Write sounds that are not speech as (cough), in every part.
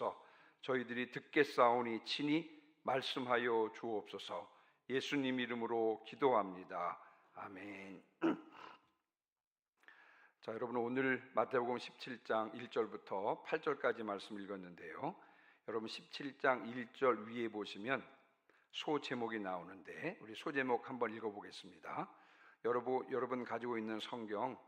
주옵소서. 저희들이 듣겠사오니 친히 말씀하여 주옵소서. 예수님 이름으로 기도합니다. 아멘. (clears throat) 자, 여러분 오늘 마태복음 17장 1절부터 8절까지 말씀 읽었는데요. 여러분 17장 1절 위에 보시면 소 제목이 나오는데 우리 소 제목 한번 읽어 보겠습니다. 여러분 여러분 가지고 있는 성경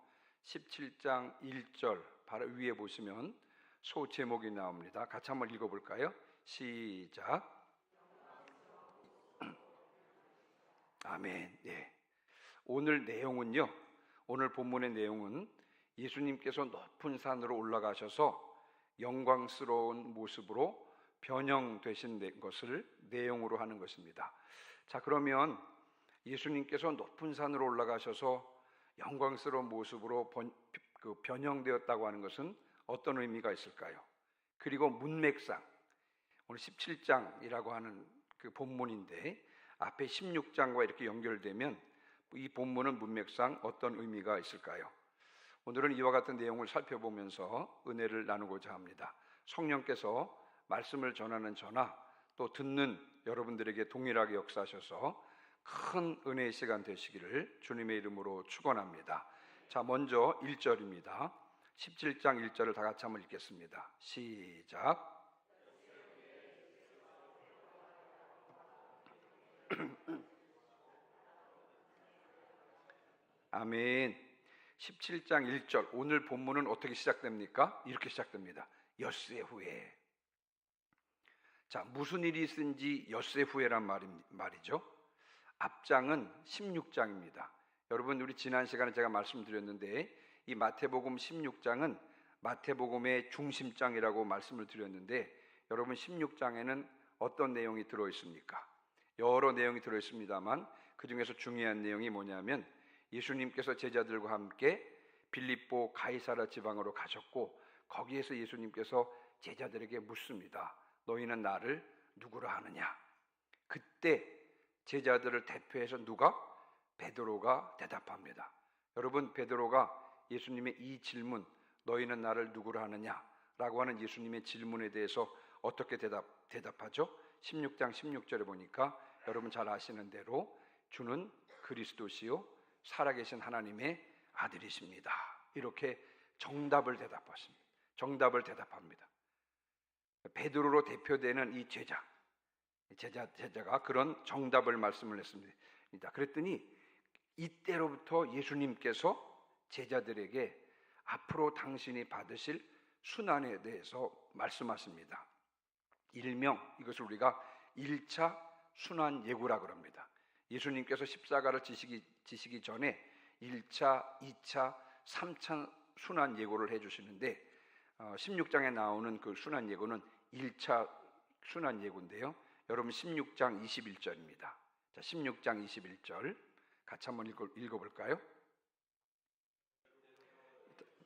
17장 1절 바로 위에 보시면 소 제목이 나옵니다. 같이 한번 읽어 볼까요? 시작. (clears throat) 아멘. 네. 오늘 내용은요. 오늘 본문의 내용은 예수님께서 높은 산으로 올라가셔서 영광스러운 모습으로 변형되신 것을 내용으로 하는 것입니다. 자, 그러면 예수님께서 높은 산으로 올라가셔서 영광스러운 모습으로 번, 그 변형되었다고 하는 것은 어떤 의미가 있을까요? 그리고 문맥상 오늘 17장이라고 하는 그 본문인데 앞에 16장과 이렇게 연결되면 이 본문은 문맥상 어떤 의미가 있을까요? 오늘은 이와 같은 내용을 살펴보면서 은혜를 나누고자 합니다. 성령께서 말씀을 전하는 저나 또 듣는 여러분들에게 동일하게 역사하셔서 큰 은혜의 시간 되시기를 주님의 이름으로 축원합니다. 자, 먼저 1절입니다. 17장 1절을 다 같이 한번 읽겠습니다. 시작. (clears throat) 아멘. 17장 1절 오늘 본문은 어떻게 시작됩니까? 이렇게 시작됩니다. 엿새 후에. 자, 무슨 일이 있은지 엿새 후에란 말이죠. 앞장은 16장입니다. 여러분 우리 지난 시간에 제가 말씀드렸는데 이 마태복음 16장은 마태복음의 중심장이라고 말씀을 드렸는데 여러분 16장에는 어떤 내용이 들어 있습니까? 여러 내용이 들어 있습니다만 그 중에서 중요한 내용이 뭐냐면 예수님께서 제자들과 함께 빌립보 가이사라 지방으로 가셨고 거기에서 예수님께서 제자들에게 묻습니다. 너희는 나를 누구라 하느냐? 그때 제자들을 대표해서 누가 베드로가 대답합니다. 여러분 베드로가 예수님의 이 질문 너희는 나를 누구라 하느냐 라고 하는 예수님의 질문에 대해서 어떻게 대답 대답하죠? 16장 16절에 보니까 여러분 잘 아시는 대로 주는 그리스도시요 살아계신 하나님의 아들이십니다. 이렇게 정답을 대답하십니다. 정답을 대답합니다. 베드로로 대표되는 이 제자, 제자 제자가 그런 정답을 말씀을 했습니다. 그랬더니 이때로부터 예수님께서 제자들에게 앞으로 당신이 받으실 순환에 대해서 말씀하십니다. 일명 이것을 우리가 1차 순환 예고라 그럽니다. 예수님께서 십자가를 지시기, 지시기 전에 1차, 2차, 3차 순환 예고를 해 주시는데 어, 16장에 나오는 그 순환 예고는 1차 순환 예고인데요. 여러분 16장 21절입니다. 자, 16장 21절 같이 한번 읽어, 읽어볼까요?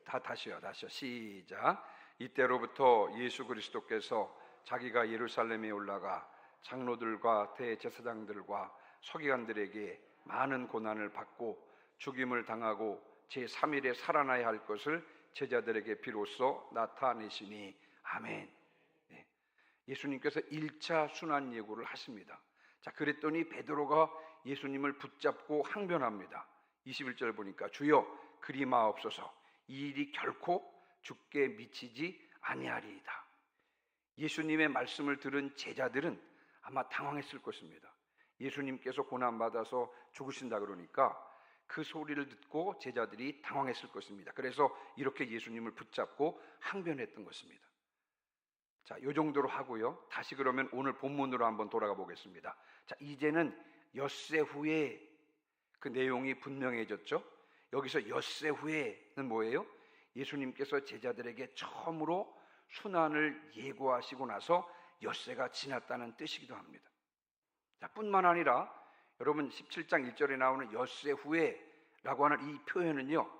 다 다시요, 다시요. 시작. 이때로부터 예수 그리스도께서 자기가 예루살렘에 올라가 장로들과 대제사장들과 서기관들에게 많은 고난을 받고 죽임을 당하고 제 3일에 살아나야 할 것을 제자들에게 비로소 나타내시니 아멘. 네. 예수님께서 1차 순환 예고를 하십니다. 자, 그랬더니 베드로가 예수님을 붙잡고 항변합니다. 21절 보니까 주여 그리 마옵소서 이 일이 결코 죽게 미치지 아니하리이다. 예수님의 말씀을 들은 제자들은 아마 당황했을 것입니다. 예수님께서 고난받아서 죽으신다 그러니까 그 소리를 듣고 제자들이 당황했을 것입니다. 그래서 이렇게 예수님을 붙잡고 항변했던 것입니다. 자, 요 정도로 하고요. 다시 그러면 오늘 본문으로 한번 돌아가 보겠습니다. 자, 이제는 엿새 후에 그 내용이 분명해졌죠. 여기서 엿새 후에는 뭐예요? 예수님께서 제자들에게 처음으로 순환을 예고하시고 나서 엿새가 지났다는 뜻이기도 합니다. 자, 뿐만 아니라 여러분 17장 1절에 나오는 엿새 후에라고 하는 이 표현은요.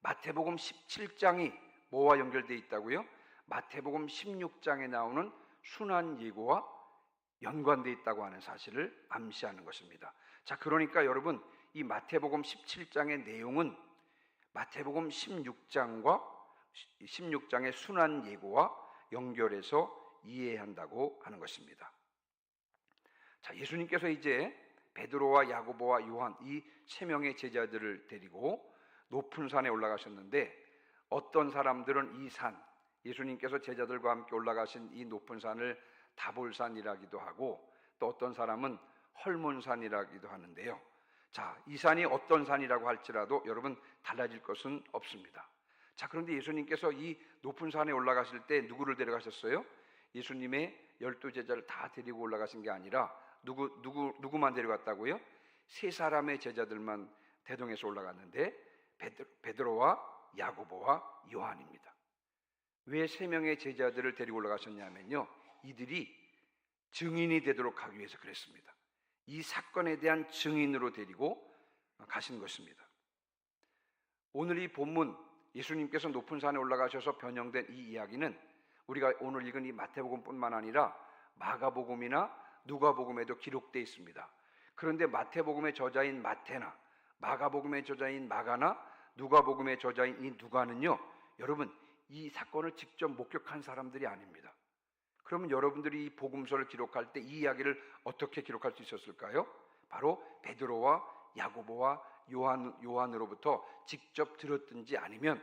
마태복음 17장이 뭐와 연결되어 있다고요? 마태복음 16장에 나오는 순환 예고와 연관되어 있다고 하는 사실을 암시하는 것입니다. 자, 그러니까 여러분 이 마태복음 17장의 내용은 마태복음 16장과 16장의 순환 예고와 연결해서 이해해야 한다고 하는 것입니다. 자, 예수님께서 이제 베드로와 야고보와 요한 이 세 명의 제자들을 데리고 높은 산에 올라가셨는데 어떤 사람들은 이 산, 예수님께서 제자들과 함께 올라가신 이 높은 산을 다볼산이라기도 하고 또 어떤 사람은 헐몬산이라기도 하는데요. 자, 이 산이 어떤 산이라고 할지라도 여러분 달라질 것은 없습니다. 자, 그런데 예수님께서 이 높은 산에 올라가실 때 누구를 데려가셨어요? 예수님의 열두 제자를 다 데리고 올라가신 게 아니라 누구 누구 누구만 데려갔다고요? 세 사람의 제자들만 대동해서 올라갔는데 베드, 베드로와 야고보와 요한입니다. 왜 세 명의 제자들을 데리고 올라가셨냐면요. 이들이 증인이 되도록 하기 위해서 그랬습니다. 이 사건에 대한 증인으로 데리고 가신 것입니다. 오늘 이 본문 예수님께서 높은 산에 올라가셔서 변형된 이 이야기는 우리가 오늘 읽은 이 마태복음뿐만 아니라 마가복음이나 누가복음에도 기록되어 있습니다. 그런데 마태복음의 저자인 마태나 마가복음의 저자인 마가나 누가복음의 저자인 이 누가는요. 여러분 이 사건을 직접 목격한 사람들이 아닙니다. 그러면 여러분들이 이 복음서를 기록할 때 이 이야기를 어떻게 기록할 수 있었을까요? 바로 베드로와 야고보와 요한 요한으로부터 직접 들었든지 아니면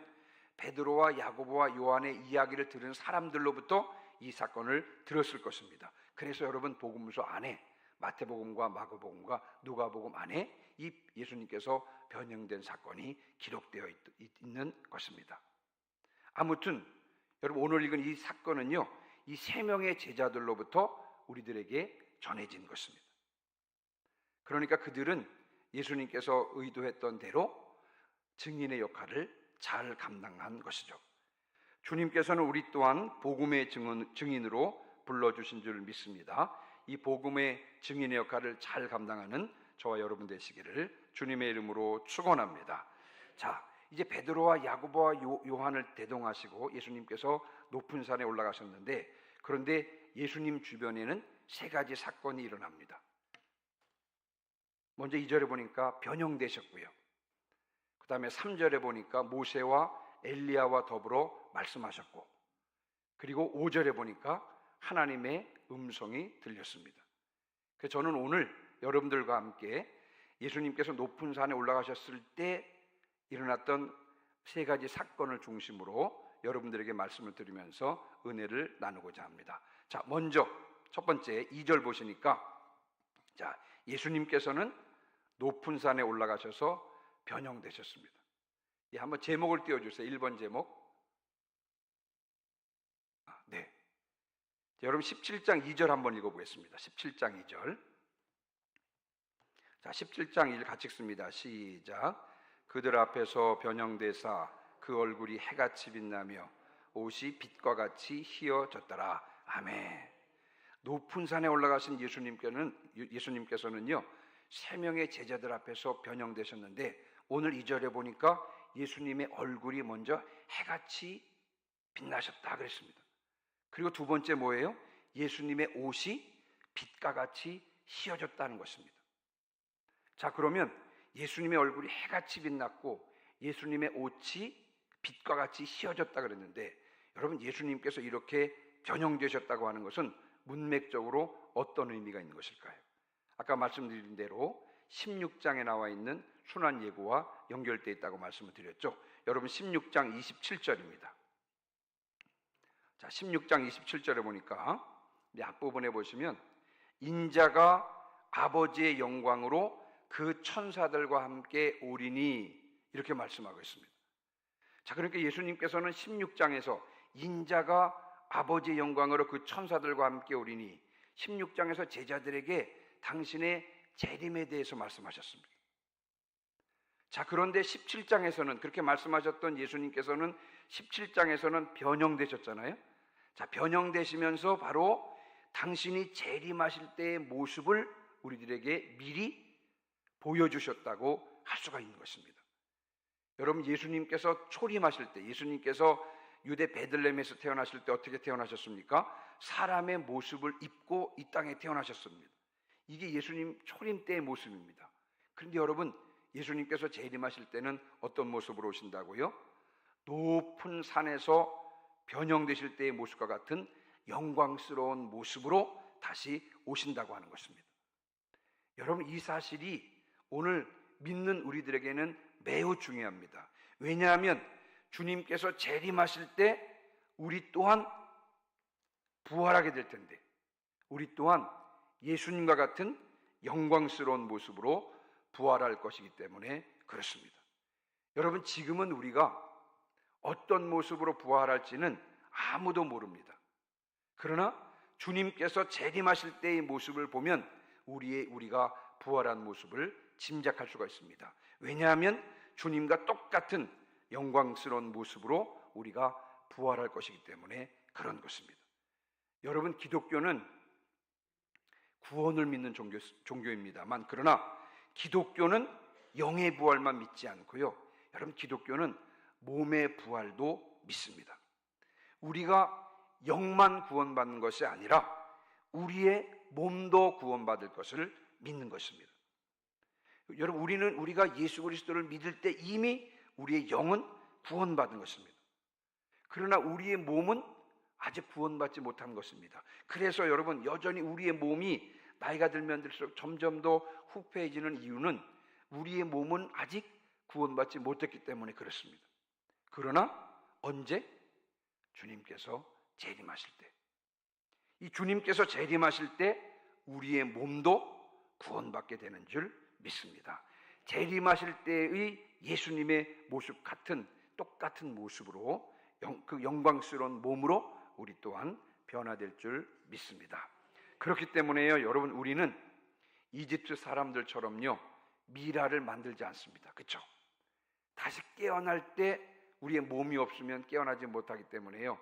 베드로와 야고보와 요한의 이야기를 들은 사람들로부터 이 사건을 들었을 것입니다. 그래서 여러분 복음서 안에 마태복음과 마가복음과 누가복음 안에 이 예수님께서 변형된 사건이 기록되어 있, 있는 것입니다. 아무튼 여러분 오늘 읽은 이 사건은요. 이 세 명의 제자들로부터 우리들에게 전해진 것입니다. 그러니까 그들은 예수님께서 의도했던 대로 증인의 역할을 잘 감당한 것이죠. 주님께서는 우리 또한 복음의 증인, 증인으로 불러주신 줄 믿습니다. 이 복음의 증인의 역할을 잘 감당하는 저와 여러분 되시기를 주님의 이름으로 축원합니다. 자, 이제 베드로와 야고보와 요, 요한을 대동하시고 예수님께서 높은 산에 올라가셨는데 그런데 예수님 주변에는 세 가지 사건이 일어납니다. 먼저 2절에 보니까 변형되셨고요. 그 다음에 3절에 보니까 모세와 엘리야와 더불어 말씀하셨고 그리고 5절에 보니까 하나님의 음성이 들렸습니다. 그래서 저는 오늘 여러분들과 함께 예수님께서 높은 산에 올라가셨을 때 일어났던 세 가지 사건을 중심으로 여러분들에게 말씀을 드리면서 은혜를 나누고자 합니다. 자, 먼저 첫 번째 2절 보시니까 자, 예수님께서는 높은 산에 올라가셔서 변형되셨습니다. 예, 한번 제목을 띄워 주세요. 1번 제목. 아, 네. 자, 여러분 17장 2절 한번 읽어 보겠습니다. 17장 2절. 자, 17장 1 같이 읽습니다. 시작. 그들 앞에서 변형되사 그 얼굴이 해같이 빛나며 옷이 빛과 같이 희어졌더라. 아멘. 높은 산에 올라가신 예수님께는 예수님께서는요 세 명의 제자들 앞에서 변형되셨는데 오늘 이 절에 보니까 예수님의 얼굴이 먼저 해같이 빛나셨다 그랬습니다. 그리고 두 번째 뭐예요? 예수님의 옷이 빛과 같이 휘어졌다는 것입니다. 자, 그러면 예수님의 얼굴이 해같이 빛났고 예수님의 옷이 빛과 같이 휘어졌다 그랬는데 여러분 예수님께서 이렇게 변형되셨다고 하는 것은 문맥적으로 어떤 의미가 있는 것일까요? 아까 말씀드린 대로 16장에 나와 있는 순환 예고와 연결되어 있다고 말씀을 드렸죠. 여러분 16장 27절입니다. 자, 16장 27절에 보니까 앞부분에 보시면 인자가 아버지의 영광으로 그 천사들과 함께 오리니 이렇게 말씀하고 있습니다. 자, 그러니까 예수님께서는 16장에서 인자가 아버지의 영광으로 그 천사들과 함께 오리니 16장에서 제자들에게 당신의 재림에 대해서 말씀하셨습니다. 자, 그런데 17장에서는 그렇게 말씀하셨던 예수님께서는 17장에서는 변형되셨잖아요. 자, 변형되시면서 바로 당신이 재림하실 때의 모습을 우리들에게 미리 보여주셨다고 할 수가 있는 것입니다. 여러분, 예수님께서 초림하실 때, 예수님께서 유대 베들렘에서 태어나실 때 어떻게 태어나셨습니까? 사람의 모습을 입고 이 땅에 태어나셨습니다. 이게 예수님 초림 때의 모습입니다. 그런데 여러분, 예수님께서 재림하실 때는 어떤 모습으로 오신다고요? 높은 산에서 변형되실 때의 모습과 같은 영광스러운 모습으로 다시 오신다고 하는 것입니다. 여러분 이 사실이 오늘 믿는 우리들에게는 매우 중요합니다. 왜냐하면 주님께서 재림하실 때 우리 또한 부활하게 될 텐데 우리 또한 예수님과 같은 영광스러운 모습으로 부활할 것이기 때문에 그렇습니다. 여러분 지금은 우리가 어떤 모습으로 부활할지는 아무도 모릅니다. 그러나 주님께서 재림하실 때의 모습을 보면 우리의 우리가 부활한 모습을 짐작할 수가 있습니다. 왜냐하면 주님과 똑같은 영광스러운 모습으로 우리가 부활할 것이기 때문에 그런 것입니다. 여러분 기독교는 구원을 믿는 종교, 종교입니다만 그러나 기독교는 영의 부활만 믿지 않고요. 여러분 기독교는 몸의 부활도 믿습니다. 우리가 영만 구원받는 것이 아니라 우리의 몸도 구원받을 것을 믿는 것입니다. 여러분 우리는 우리가 예수 그리스도를 믿을 때 이미 우리의 영은 구원받은 것입니다. 그러나 우리의 몸은 아직 구원받지 못한 것입니다. 그래서 여러분 여전히 우리의 몸이 나이가 들면 들수록 점점 더 후패해지는 이유는 우리의 몸은 아직 구원받지 못했기 때문에 그렇습니다. 그러나 언제 주님께서 재림하실 때, 이 주님께서 재림하실 때 우리의 몸도 구원받게 되는 줄 믿습니다. 재림하실 때의 예수님의 모습 같은 똑같은 모습으로 영, 그 영광스러운 몸으로 우리 또한 변화될 줄 믿습니다. 그렇기 때문에요, 여러분 우리는 이집트 사람들처럼요 미라를 만들지 않습니다. 그렇죠? 다시 깨어날 때 우리의 몸이 없으면 깨어나지 못하기 때문에요.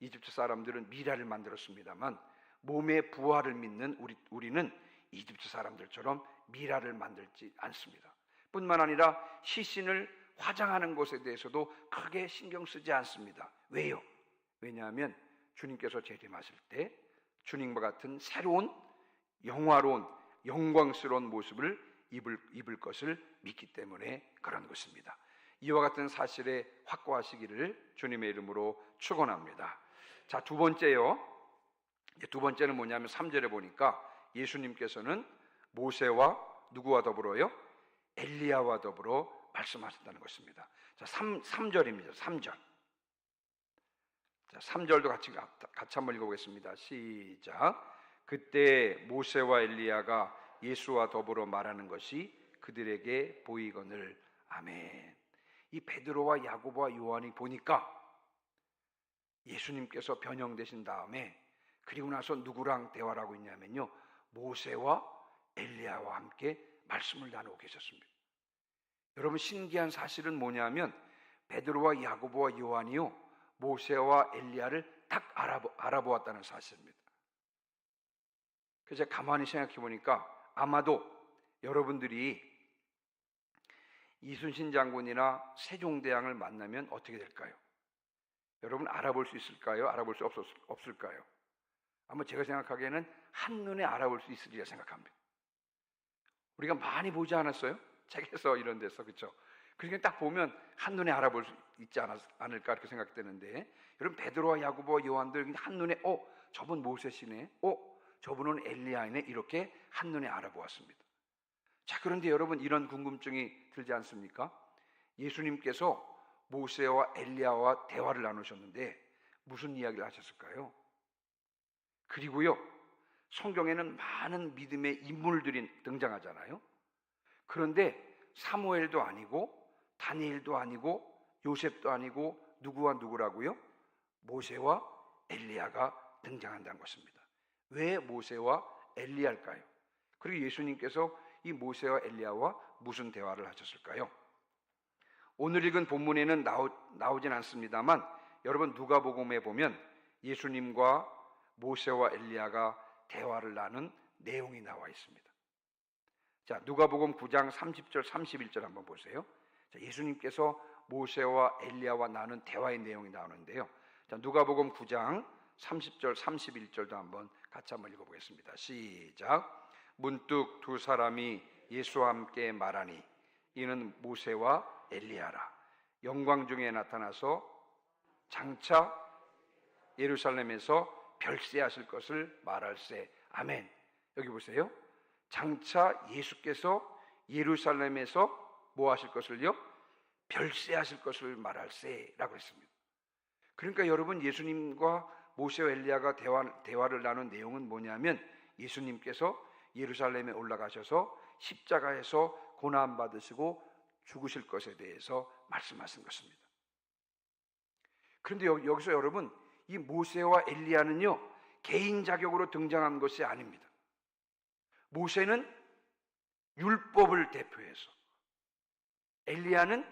이집트 사람들은 미라를 만들었습니다만 몸의 부활을 믿는 우리 우리는 이집트 사람들처럼 미라를 만들지 않습니다. 뿐만 아니라 시신을 화장하는 것에 대해서도 크게 신경 쓰지 않습니다. 왜요? 왜냐하면 주님께서 재림하실 때 주님과 같은 새로운 영화로운 영광스러운 모습을 입을, 입을 것을 믿기 때문에 그런 것입니다. 이와 같은 사실에 확고하시기를 주님의 이름으로 축원합니다. 자, 두 번째요. 두 번째는 뭐냐면 3절에 보니까 예수님께서는 모세와 누구와 더불어요? 엘리야와 더불어 말씀하신다는 것입니다. 자, 3, 3절입니다. 3절. 자, 3절도 같이 같이 한번 읽어 보겠습니다. 시작. 그때 모세와 엘리야가 예수와 더불어 말하는 것이 그들에게 보이거늘 아멘. 이 베드로와 야고보와 요한이 보니까 예수님께서 변형되신 다음에 그리고 나서 누구랑 대화를 하고 있냐면요. 모세와 엘리야와 함께 말씀을 나누고 계셨습니다. 여러분 신기한 사실은 뭐냐면 베드로와 야고보와 요한이요. 모세와 엘리야를 딱 알아보, 알아보았다는 사실입니다. 그래서 가만히 생각해 보니까 아마도 여러분들이 이순신 장군이나 세종대왕을 만나면 어떻게 될까요? 여러분 알아볼 수 있을까요? 알아볼 수 없었, 없을까요? 아마 제가 생각하기에는 한눈에 알아볼 수 있으리라 생각합니다. 우리가 많이 보지 않았어요? 책에서 이런 데서 그렇죠? 그러니까 딱 보면 한눈에 알아볼 수 있지 않을까 이렇게 생각되는데 여러분 베드로와 야고보와 요한들 한눈에 어 저분 모세시네 어 저분은 엘리야이네 이렇게 한눈에 알아보았습니다. 자 그런데 여러분 이런 궁금증이 들지 않습니까? 예수님께서 모세와 엘리야와 대화를 나누셨는데 무슨 이야기를 하셨을까요? 그리고요 성경에는 많은 믿음의 인물들이 등장하잖아요. 그런데 사무엘도 아니고 다니엘도 아니고 요셉도 아니고 누구와 누구라고요? 모세와 엘리야가 등장한다는 것입니다. 왜 모세와 엘리야일까요? 그리고 예수님께서 이 모세와 엘리야와 무슨 대화를 하셨을까요? 오늘 읽은 본문에는 나오, 나오진 않습니다만 여러분 누가복음에 보면 예수님과 모세와 엘리야가 대화를 나눈 내용이 나와 있습니다. 자, 누가복음 9장 30절 31절 한번 보세요. 자, 예수님께서 모세와 엘리야와 나눈 대화의 내용이 나오는데요. 자, 누가복음 9장 30절 31절도 한번 같이 한번 읽어 보겠습니다. 시작. 문득 두 사람이 예수와 함께 말하니 이는 모세와 엘리야라. 영광 중에 나타나서 장차 예루살렘에서 별세하실 것을 말할세. 아멘. 여기 보세요. 장차 예수께서 예루살렘에서 뭐 하실 것을요? 별세하실 것을 말할세라고 했습니다. 그러니까 여러분 예수님과 모세와 엘리야가 대화, 대화를 나눈 내용은 뭐냐면 예수님께서 예루살렘에 올라가셔서 십자가에서 고난 받으시고 죽으실 것에 대해서 말씀하신 것입니다. 그런데 여기서 여러분 이 모세와 엘리야는요 개인 자격으로 등장한 것이 아닙니다. 모세는 율법을 대표해서 엘리야는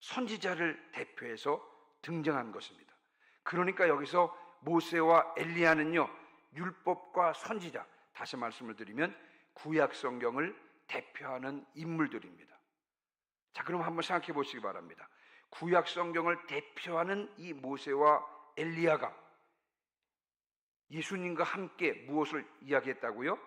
선지자를 대표해서 등장한 것입니다. 그러니까 여기서 모세와 엘리야는요 율법과 선지자 다시 말씀을 드리면 구약 성경을 대표하는 인물들입니다. 자, 그럼 한번 생각해 보시기 바랍니다. 구약 성경을 대표하는 이 모세와 엘리야가 예수님과 함께 무엇을 이야기했다고요?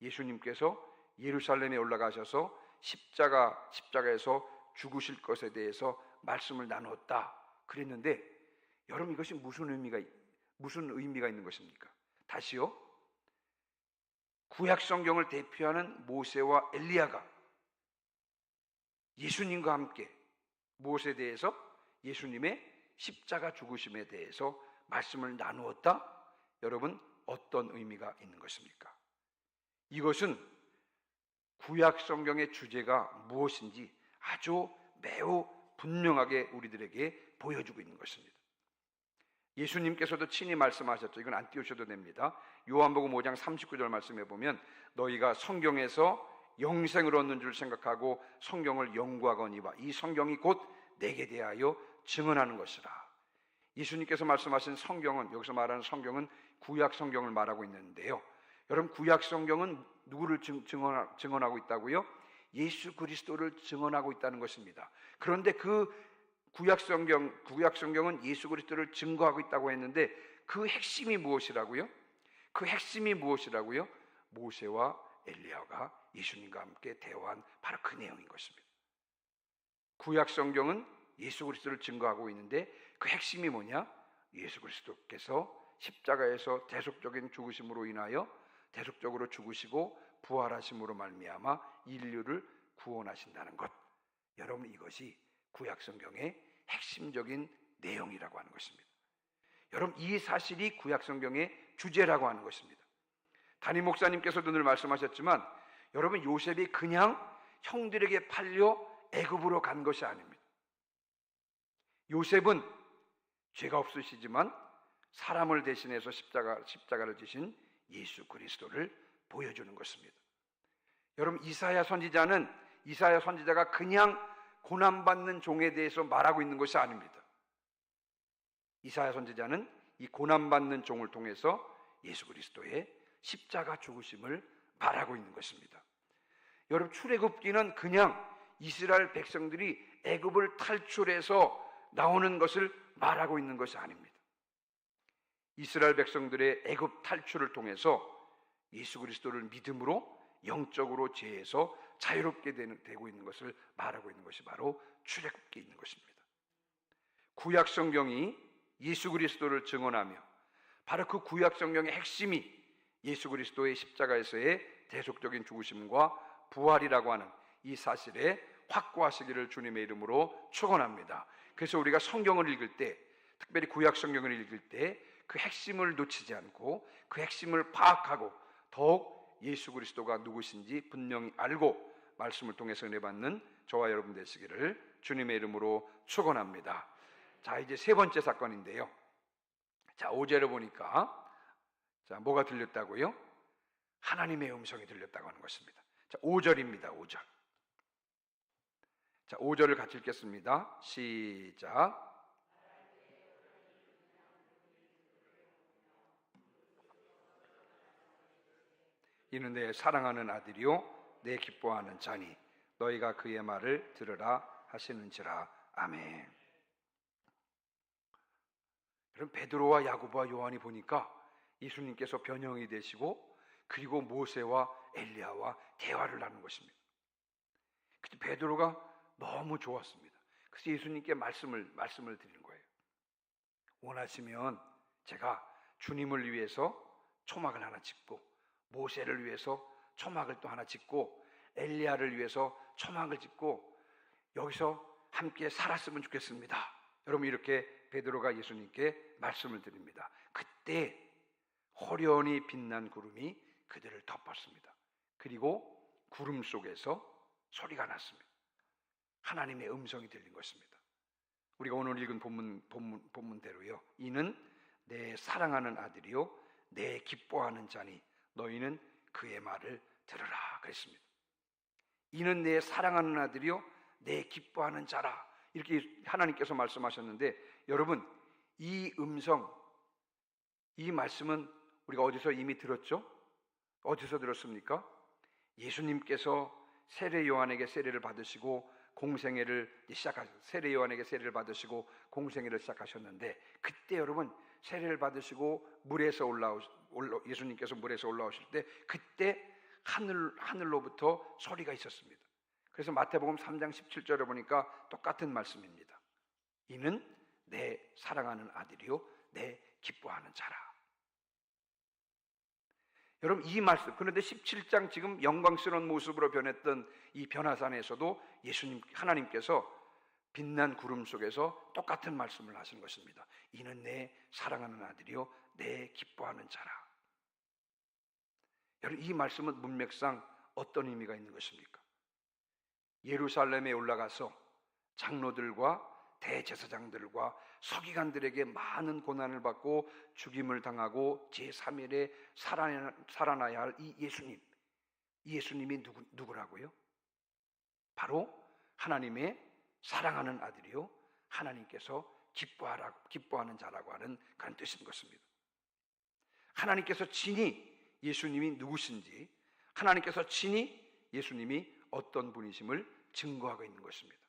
예수님께서 예루살렘에 올라가셔서 십자가 십자가에서 죽으실 것에 대해서 말씀을 나눴다 그랬는데 여러분 이것이 무슨 의미가 무슨 의미가 있는 것입니까? 다시요. 구약 성경을 대표하는 모세와 엘리야가 예수님과 함께 무엇에 대해서 예수님의 십자가 죽으심에 대해서 말씀을 나누었다? 여러분 어떤 의미가 있는 것입니까? 이것은 구약 성경의 주제가 무엇인지 아주 매우 분명하게 우리들에게 보여주고 있는 것입니다. 예수님께서도 친히 말씀하셨죠. 이건 안 띄우셔도 됩니다. 요한복음 5장 39절 말씀해 보면 너희가 성경에서 영생을 얻는 줄 생각하고 성경을 연구하거니와 이 성경이 곧 내게 대하여 증언하는 것이라. 예수님께서 말씀하신 성경은 여기서 말하는 성경은 구약 성경을 말하고 있는데요. 여러분 구약 성경은 누구를 증언, 하 고 있다고요? 예수 그리스도를 증언하고 있다는 것입니다. 그런데 그 구약 성경 구약 성경은 예수 그리스도를 증거하고 있다고 했는데 그 핵심이 무엇이라고요? 그 핵심이 무엇이라고요? 모세와 엘리야가 예수님과 함께 대화한 바로 그 내용인 것입니다. 구약 성경은 예수 그리스도를 증거하고 있는데 그 핵심이 뭐냐? 예수 그리스도께서 십자가에서 대속적인 죽으심으로 인하여 대속적으로 죽으시고 부활하심으로 말미암아 인류를 구원하신다는 것. 여러분 이것이 구약 성경의 핵심적인 내용이라고 하는 것입니다. 여러분 이 사실이 구약 성경의 주제라고 하는 것입니다. 담임 목사님께서도 늘 말씀하셨지만 여러분 요셉이 그냥 형들에게 팔려 애굽으로 간 것이 아닙니다. 요셉은 죄가 없으시지만 사람을 대신해서 십자가 십자가를 지신 예수 그리스도를 보여주는 것입니다. 여러분 이사야 선지자는 이사야 선지자가 그냥 고난받는 종에 대해서 말하고 있는 것이 아닙니다. 이사야 선지자는 이 고난받는 종을 통해서 예수 그리스도의 십자가 죽으심을 말하고 있는 것입니다. 여러분 출애굽기는 그냥 이스라엘 백성들이 애굽을 탈출해서 나오는 것을 말하고 있는 것이 아닙니다. 이스라엘 백성들의 애굽 탈출을 통해서 예수 그리스도를 믿음으로 영적으로 죄에서 자유롭게 되고 있는 것을 말하고 있는 것이 바로 출애굽기에 있는 것입니다. 구약 성경이 예수 그리스도를 증언하며 바로 그 구약 성경의 핵심이 예수 그리스도의 십자가에서의 대속적인 죽으심과 부활이라고 하는 이 사실에 확고하시기를 주님의 이름으로 축원합니다. 그래서 우리가 성경을 읽을 때 특별히 구약 성경을 읽을 때 그 핵심을 놓치지 않고 그 핵심을 파악하고 더욱 예수 그리스도가 누구신지 분명히 알고 말씀을 통해서 은혜 받는 저와 여러분 되시기를 주님의 이름으로 축원합니다. 자, 이제 세 번째 사건인데요. 자, 5절에 보니까 자, 뭐가 들렸다고요? 하나님의 음성이 들렸다고 하는 것입니다. 자, 5절입니다. 5절. 자, 5절을 같이 읽겠습니다. 시작. 이는 내 사랑하는 아들이요 내 기뻐하는 자니 너희가 그의 말을 들으라 하시는지라 아멘. 여러분 베드로와 야고보와 요한이 보니까 예수님께서 변형이 되시고 그리고 모세와 엘리야와 대화를 나눈 것입니다. 그때 베드로가 너무 좋았습니다. 그래서 예수님께 말씀을 말씀을 드리는 거예요. 원하시면 제가 주님을 위해서 초막을 하나 짓고 모세를 위해서 초막을 또 하나 짓고 엘리야를 위해서 초막을 짓고 여기서 함께 살았으면 좋겠습니다. 여러분 이렇게 베드로가 예수님께 말씀을 드립니다. 그때 호련히 빛난 구름이 그들을 덮었습니다. 그리고 구름 속에서 소리가 났습니다. 하나님의 음성이 들린 것입니다. 우리가 오늘 읽은 본문, 본문, 본문대로요. 이는 내 사랑하는 아들이요. 내 기뻐하는 자니 너희는 그의 말을 들으라. 그랬습니다. 이는 내 사랑하는 아들이요. 내 기뻐하는 자라. 이렇게 하나님께서 말씀하셨는데 여러분 이 음성, 이 말씀은 우리가 어디서 이미 들었죠? 어디서 들었습니까? 예수님께서 세례 요한에게 세례를 받으시고 공생애를 시작하 세례 요한에게 세례를 받으시고 공생애를 시작하셨는데 그때 여러분 세례를 받으시고 물에서 올라오 올라, 예수님께서 물에서 올라오실 때 그때 하늘 하늘로부터 소리가 있었습니다. 그래서 마태복음 3장 17절에 보니까 똑같은 말씀입니다. 이는 내 사랑하는 아들이요 내 기뻐하는 자라. 여러분 이 말씀 그런데 17장 지금 영광스러운 모습으로 변했던 이 변화산에서도 예수님 하나님께서 빛난 구름 속에서 똑같은 말씀을 하신 것입니다. 이는 내 사랑하는 아들이요 내 기뻐하는 자라. 여러분 이 말씀은 문맥상 어떤 의미가 있는 것입니까? 예루살렘에 올라가서 장로들과 대제사장들과 서기관들에게 많은 고난을 받고 죽임을 당하고 제3일에 살아나야 할 이 예수님. 이 예수님이 누구, 누구라고요? 바로 하나님의 사랑하는 아들이요. 하나님께서 기뻐하라, 기뻐하는 자라고 하는 그런 뜻인 것입니다. 하나님께서 친히 예수님이 누구신지, 하나님께서 친히 예수님이 어떤 분이심을 증거하고 있는 것입니다.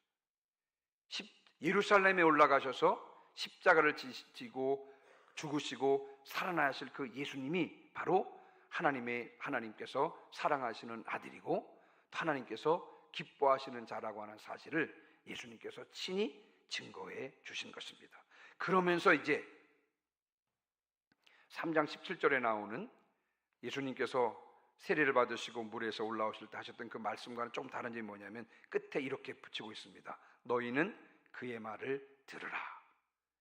예루살렘에 올라가셔서 십자가를 지고 죽으시고 살아나실 그 예수님이 바로 하나님의 하나님께서 사랑하시는 아들이고 하나님께서 기뻐하시는 자라고 하는 사실을 예수님께서 친히 증거해 주신 것입니다. 그러면서 이제 3장 17절에 나오는 예수님께서 세례를 받으시고 물에서 올라오실 때 하셨던 그 말씀과는 좀 다른 점이 뭐냐면 끝에 이렇게 붙이고 있습니다. 너희는 그의 말을 들으라.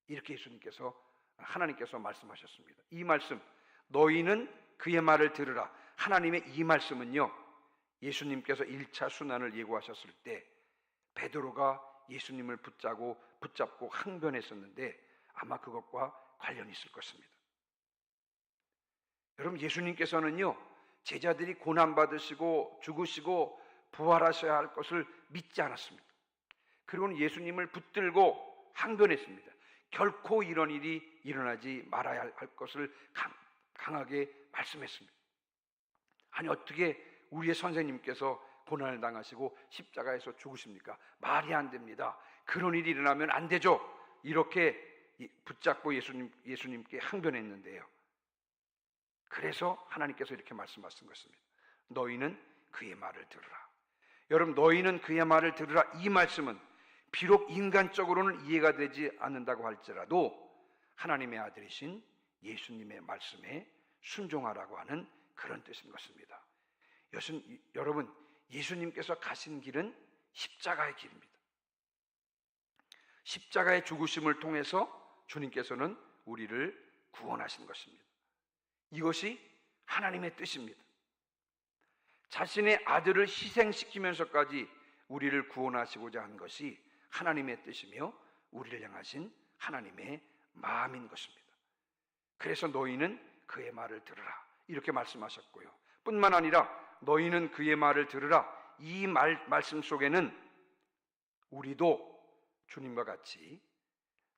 이렇게 예수님께서 하나님께서 말씀하셨습니다. 이 말씀 너희는 그의 말을 들으라. 하나님의 이 말씀은요. 예수님께서 1차 순환을 예고하셨을 때 베드로가 예수님을 붙잡고 붙잡고 항변했었는데 아마 그것과 관련이 있을 것입니다. 여러분 예수님께서는요. 제자들이 고난 받으시고 죽으시고 부활하셔야 할 것을 믿지 않았습니다. 그리고는 예수님을 붙들고 항변했습니다. 결코 이런 일이 일어나지 말아야 할 것을 강하게 말씀했습니다. 아니 어떻게 우리의 선생님께서 고난을 당하시고 십자가에서 죽으십니까? 말이 안 됩니다. 그런 일이 일어나면 안 되죠. 이렇게 붙잡고 예수님, 예수님께 항변했는데요. 그래서 하나님께서 이렇게 말씀하신 것입니다. 너희는 그의 말을 들으라. 여러분, 너희는 그의 말을 들으라. 이 말씀은 비록 인간적으로는 이해가 되지 않는다고 할지라도 하나님의 아들이신 예수님의 말씀에 순종하라고 하는 그런 뜻인 것입니다. 여러분, 예수님께서 가신 길은 십자가의 길입니다. 십자가의 죽으심을 통해서 주님께서는 우리를 구원하신 것입니다. 이것이 하나님의 뜻입니다. 자신의 아들을 희생시키면서까지 우리를 구원하시고자 한 것이 하나님의 뜻이며 우리를 향하신 하나님의 마음인 것입니다. 그래서 너희는 그의 말을 들으라. 이렇게 말씀하셨고요. 뿐만 아니라 너희는 그의 말을 들으라. 이 말, 말씀 속에는 우리도 주님과 같이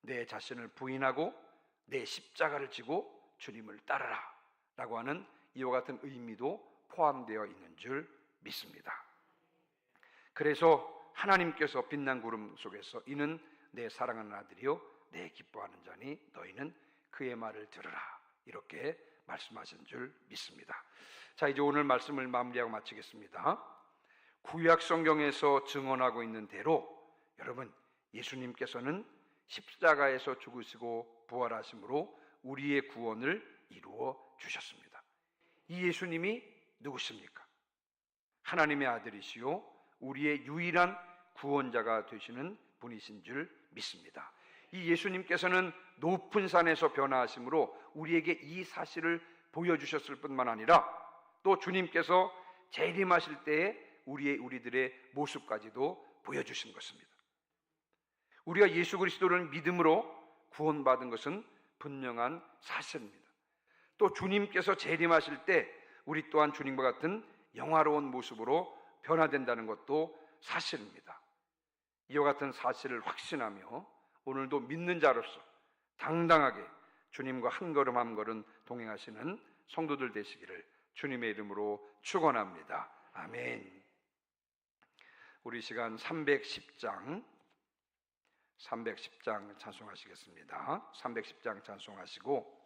내 자신을 부인하고 내 십자가를 지고 주님을 따르라. 라고 하는 이와 같은 의미도 포함되어 있는 줄 믿습니다. 그래서 하나님께서 빛난 구름 속에서 이는 내 사랑하는 아들이요 내 기뻐하는 자니 너희는 그의 말을 들으라 이렇게 말씀하신 줄 믿습니다. 자 이제 오늘 말씀을 마무리하고 마치겠습니다. 구약 성경에서 증언하고 있는 대로 여러분 예수님께서는 십자가에서 죽으시고 부활하심으로 우리의 구원을 이루어 주셨습니다. 이 예수님이 누구십니까? 하나님의 아들이시요 우리의 유일한 구원자가 되시는 분이신 줄 믿습니다. 이 예수님께서는 높은 산에서 변화하심으로 우리에게 이 사실을 보여주셨을 뿐만 아니라 또 주님께서 재림하실 때에 우리의 우리들의 모습까지도 보여주신 것입니다. 우리가 예수 그리스도를 믿음으로 구원받은 것은 분명한 사실입니다. 또 주님께서 재림하실 때 우리 또한 주님과 같은 영화로운 모습으로 변화된다는 것도 사실입니다. 이와 같은 사실을 확신하며 오늘도 믿는 자로서 당당하게 주님과 한 걸음 한 걸음 동행하시는 성도들 되시기를 주님의 이름으로 축원합니다. 아멘. 우리 시간 310장 310장 찬송하시겠습니다. 310장 찬송하시고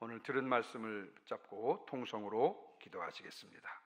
오늘 들은 말씀을 붙잡고 통성으로 기도하시겠습니다.